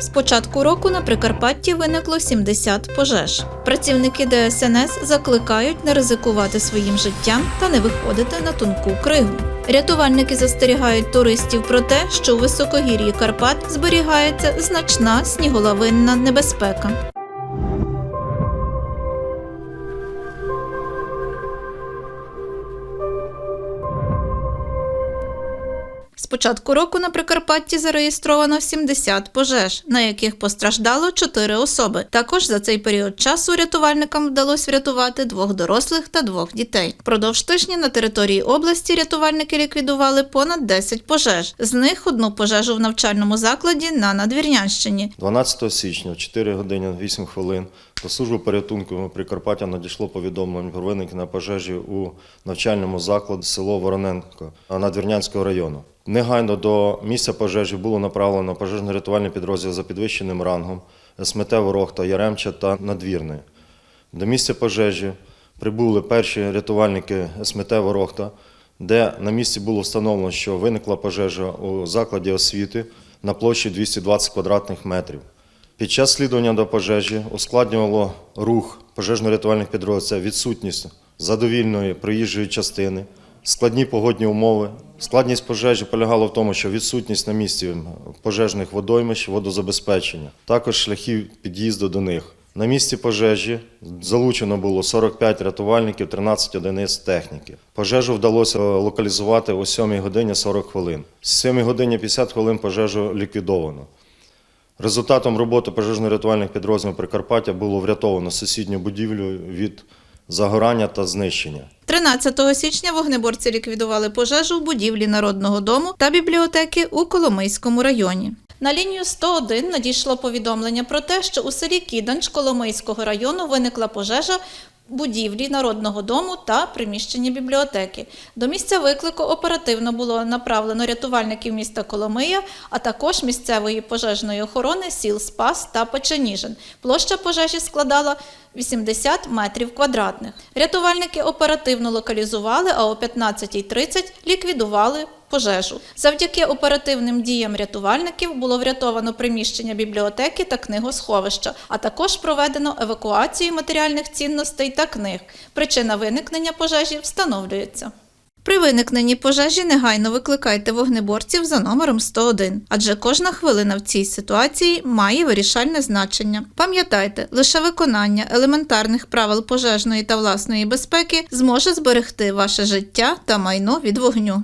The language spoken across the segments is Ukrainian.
З початку року на Прикарпатті виникло 70 пожеж. Працівники ДСНС закликають не ризикувати своїм життям та не виходити на тонку кригу. Рятувальники застерігають туристів про те, що у високогір'ї Карпат зберігається значна сніголовинна небезпека. Початку року на Прикарпатті зареєстровано 70 пожеж, на яких постраждало 4 особи. Також за цей період часу рятувальникам вдалося врятувати двох дорослих та двох дітей. Впродовж тижня на території області рятувальники ліквідували понад 10 пожеж. З них одну пожежу в навчальному закладі на Надвірнянщині. 12 січня в 4 години 8 хвилин до служби порятунку Прикарпаття надійшло повідомлення про виникнення пожежі у навчальному закладі село Вороненко Надвірнянського району. Негайно до місця пожежі було направлено пожежно-рятувальний підрозділ за підвищеним рангом СМТ Ворохта, Яремча та Надвірної. До місця пожежі прибули перші рятувальники СМТ Ворохта, де на місці було встановлено, що виникла пожежа у закладі освіти на площі 220 квадратних метрів. Під час слідування до пожежі ускладнювало рух пожежно-рятувальних підрозділів відсутність задовільної проїжджої частини, складні погодні умови. Складність пожежі полягала в тому, що відсутність на місці пожежних водоймищ, водозабезпечення, також шляхів під'їзду до них. На місці пожежі залучено було 45 рятувальників, 13 одиниць техніки. Пожежу вдалося локалізувати о 7 годині 40 хвилин. З 7 годині 50 хвилин пожежу ліквідовано. Результатом роботи пожежно-рятувальних підрозділів Прикарпаття було врятовано сусідню будівлю від загорання та знищення. 13 січня вогнеборці ліквідували пожежу в будівлі Народного дому та бібліотеки у Коломийському районі. На лінію 101 надійшло повідомлення про те, що у селі Кіданч Коломийського району виникла пожежа будівлі Народного дому та приміщення бібліотеки. До місця виклику оперативно було направлено рятувальників міста Коломия, а також місцевої пожежної охорони сіл Спас та Печеніжин. Площа пожежі складала 80 метрів квадратних. Рятувальники оперативно локалізували, а о 15.30 ліквідували пожежу. Завдяки оперативним діям рятувальників було врятовано приміщення бібліотеки та книгосховища, а також проведено евакуацію матеріальних цінностей та книг. Причина виникнення пожежі встановлюється. При виникненні пожежі негайно викликайте вогнеборців за номером 101, адже кожна хвилина в цій ситуації має вирішальне значення. Пам'ятайте, лише виконання елементарних правил пожежної та власної безпеки зможе зберегти ваше життя та майно від вогню.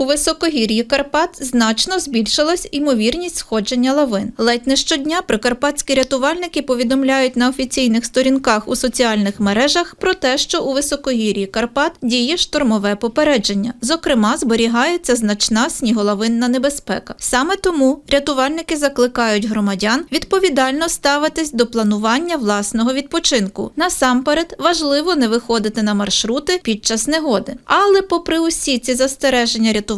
У високогір'ї Карпат значно збільшилась імовірність сходження лавин. Ледь не щодня прикарпатські рятувальники повідомляють на офіційних сторінках у соціальних мережах про те, що у високогір'ї Карпат діє штормове попередження. Зокрема, зберігається значна сніголовинна небезпека. Саме тому рятувальники закликають громадян відповідально ставитись до планування власного відпочинку. Насамперед важливо не виходити на маршрути під час негоди. Але, попри усі ці застереження рятувальників,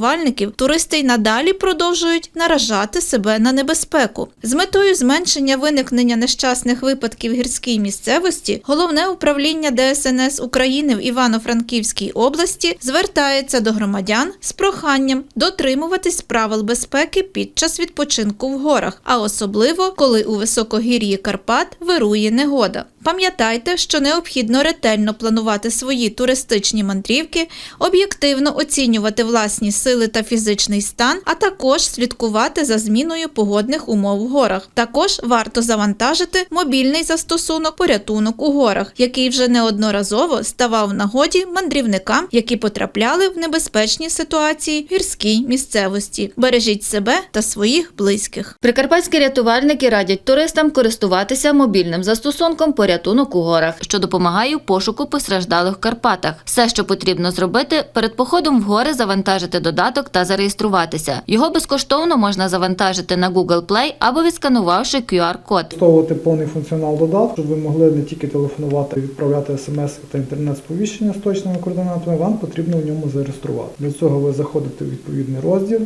туристи й надалі продовжують наражати себе на небезпеку. З метою зменшення виникнення нещасних випадків гірській місцевості головне управління ДСНС України в Івано-Франківській області звертається до громадян з проханням дотримуватись правил безпеки під час відпочинку в горах, а особливо коли у високогір'ї Карпат вирує негода. Пам'ятайте, що необхідно ретельно планувати свої туристичні мандрівки, об'єктивно оцінювати власні сили та фізичний стан, а також слідкувати за зміною погодних умов в горах. Також варто завантажити мобільний застосунок порятунок у горах, який вже неодноразово ставав нагоді мандрівникам, які потрапляли в небезпечні ситуації в гірській місцевості. Бережіть себе та своїх близьких. Прикарпатські рятувальники радять туристам користуватися мобільним застосунком порятунок у горах, що допомагає у пошуку постраждалих в Карпатах. Все, що потрібно зробити, перед походом в гори завантажити додаток та зареєструватися. Його безкоштовно можна завантажити на Google Play або відсканувавши QR-код. Використовувати повний функціонал додатку, щоб ви могли не тільки телефонувати, відправляти смс та інтернет-сповіщення з точними координатами, вам потрібно в ньому зареєструвати. Для цього ви заходите в відповідний розділ.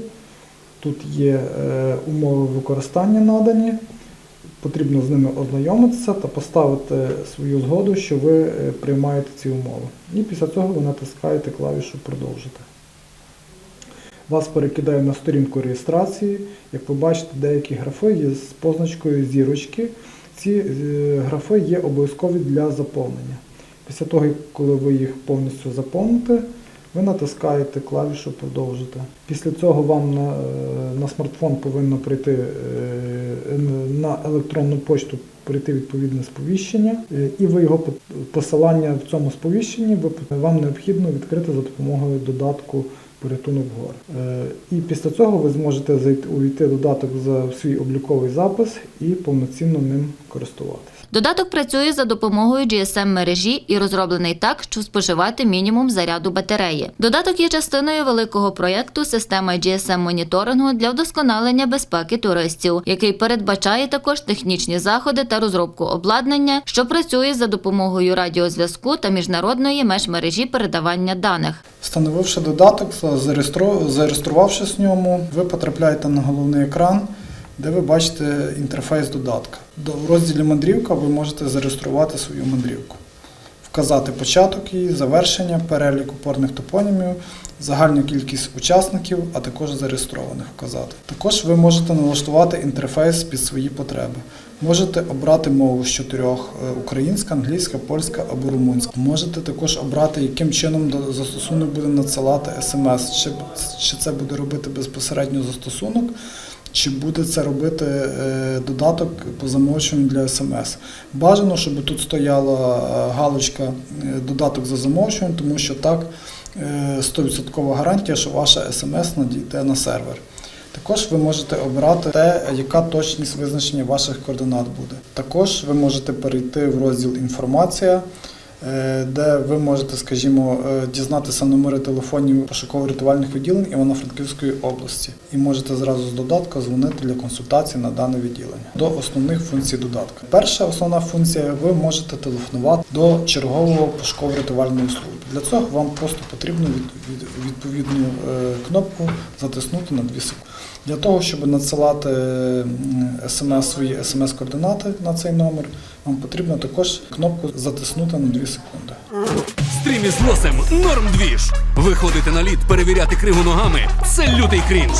Тут є е, умови використання надані. Потрібно з ними ознайомитися та поставити свою згоду, що ви е, приймаєте ці умови. І після цього ви натискаєте клавішу Продовжити. Вас перекидає на сторінку реєстрації. Як ви бачите, деякі графи є з позначкою зірочки. Ці е, графи є обов'язкові для заповнення. Після того, коли ви їх повністю заповните, ви натискаєте клавішу Продовжити. Після цього вам на, е, на смартфон повинно прийти е, на електронну почту прийти відповідне сповіщення, і ви його посилання в цьому сповіщенні вам необхідно відкрити за допомогою додатку порятунок гор. Е, І після цього ви зможете зайти увійти додаток за свій обліковий запис і повноцінно ним користуватися. Додаток працює за допомогою GSM-мережі і розроблений так, щоб споживати мінімум заряду батареї. Додаток є частиною великого проєкту Система GSM-моніторингу для вдосконалення безпеки туристів, який передбачає також технічні заходи та розробку обладнання, що працює за допомогою радіозв'язку та міжнародної межмережі передавання даних. Встановивши додаток, зареєстру- зареєструвавшись в ньому, ви потрапляєте на головний екран, де ви бачите інтерфейс додатка. В розділі мандрівка ви можете зареєструвати свою мандрівку, вказати початок її, завершення, перелік опорних топонімів, загальну кількість учасників, а також зареєстрованих вказати. Також ви можете налаштувати інтерфейс під свої потреби. Можете обрати мову з чотирьох: е, українська, англійська, польська або румунська. Можете також обрати, яким чином застосунок буде надсилати смс, чи це буде робити безпосередньо застосунок, чи буде це робити е, додаток по замовчуванню для смс. Бажано, щоб тут стояла е, галочка е, додаток за замовчуванням, тому що так е, 100% гарантія, що ваша смс надійде на сервер. Також ви можете обрати те, яка точність визначення ваших координат буде. Також ви можете перейти в розділ Інформація, де ви можете, скажімо, е, дізнатися номери телефонів пошуково-рятувальних відділень Івано-Франківської області. І можете зразу з додатка дзвонити для консультації на дане відділення. До основних функцій додатка. Перша основна функція ви можете телефонувати до чергового пошуково-рятувальної служби. Для цього вам просто потрібно від- від- відповідну е, кнопку затиснути на 2 секунди. Для того, щоб надсилати смс свої смс-координати на цей номер, вам потрібно також кнопку затиснути на 2 секунди. Стрім із лосем норм двіж. Виходити на лід, перевіряти криву ногами це лютий крінж.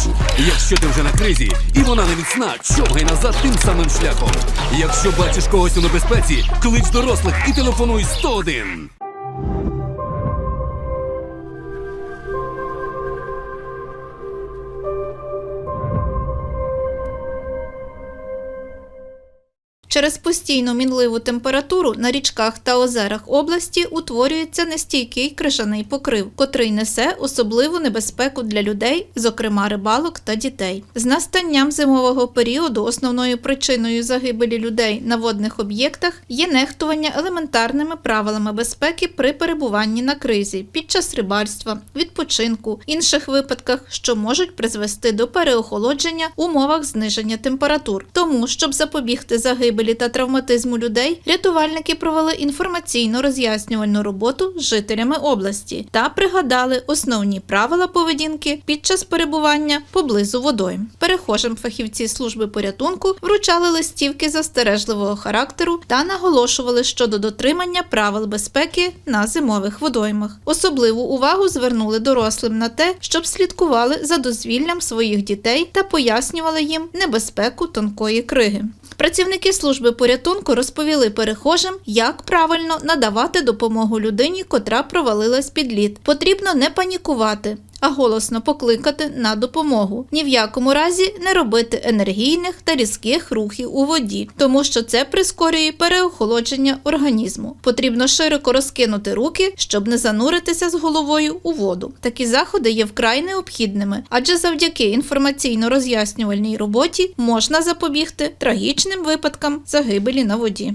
Якщо ти вже на кризі і вона не міцна, човгай назад тим самим шляхом. Якщо бачиш когось у небезпеці, клич дорослих і телефонуй 101. Через постійну мінливу температуру на річках та озерах області утворюється нестійкий крижаний покрив, котрий несе особливу небезпеку для людей, зокрема рибалок та дітей. З настанням зимового періоду основною причиною загибелі людей на водних об'єктах є нехтування елементарними правилами безпеки при перебуванні на кризі під час рибальства, відпочинку, інших випадках, що можуть призвести до переохолодження в умовах зниження температур. Тому, щоб запобігти загибелі та травматизму людей, рятувальники провели інформаційно роз'яснювальну роботу з жителями області та пригадали основні правила поведінки під час перебування поблизу водойм. Перехожим фахівці служби порятунку вручали листівки застережливого характеру та наголошували щодо дотримання правил безпеки на зимових водоймах. Особливу увагу звернули дорослим на те, щоб слідкували за дозвіллям своїх дітей та пояснювали їм небезпеку тонкої криги. Працівники служби порятунку розповіли перехожим, як правильно надавати допомогу людині, котра провалилась під лід. Потрібно не панікувати. А голосно покликати на допомогу. Ні в якому разі не робити енергійних та різких рухів у воді, тому що це прискорює переохолодження організму. Потрібно широко розкинути руки, щоб не зануритися з головою у воду. Такі заходи є вкрай необхідними, адже завдяки інформаційно-роз'яснювальній роботі можна запобігти трагічним випадкам загибелі на воді.